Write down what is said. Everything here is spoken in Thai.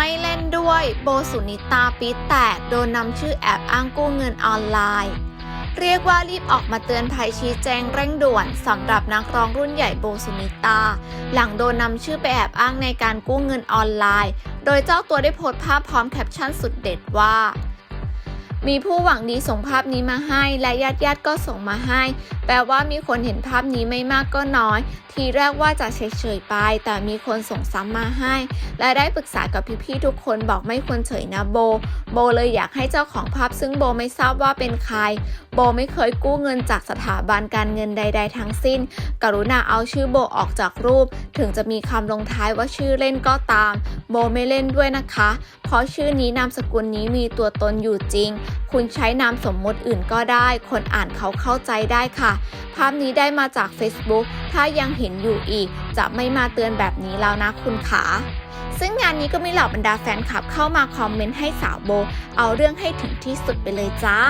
ไม่เล่นด้วย โบสุนิตาปีแตก โดนนำชื่อแอบอ้างกู้เงินออนไลน์ เรียกว่ารีบออกมาเตือนภัยชี้แจงเร่งด่วนสำหรับนักร้องรุ่นใหญ่โบสุนิตา หลังโดนนำชื่อไปแอบอ้างในการกู้เงินออนไลน์ โดยเจ้าตัวได้โพสต์ภาพพร้อมแคปชั่นสุดเด็ดว่า มีผู้หวังดีส่งภาพนี้มาให้ และญาติญาติๆก็ส่งมาให้ แปลว่ามีคนเห็นภาพนี้ไม่มากก็น้อย ทีแรกว่าจะเฉยๆไป แต่มีคนส่งซ้ำมาให้ และได้ปรึกษากับพี่ๆทุกคนบอกไม่ควรเฉยนะโบ โบเลยอยากให้เจ้าของภาพซึ่งโบไม่ทราบว่าเป็นใคร โบไม่เคยกู้เงินจากสถาบันการเงินใด ๆ ทั้งสิ้น กรุณาเอาชื่อโบออกจากรูป ถึงจะมีคำลงท้ายว่าชื่อเล่นก็ตาม โบไม่เล่นด้วยนะคะ เพราะชื่อนี้นามสกุลนี้มีตัวตนอยู่จริง คุณใช้นามสมมติอื่นก็ได้ คนอ่านเขาเข้าใจได้ค่ะ ภาพนี้ได้มาจาก Facebook ถ้ายังเห็นอยู่อีก จะไม่มาเตือนแบบนี้แล้วนะคุณขาซึ่งงานนี้ก็มีเหล่าบรรดาแฟนคลับเข้ามาคอมเมนต์ให้สาวโบ เอาเรื่องให้ถึงที่สุดไปเลยจ้า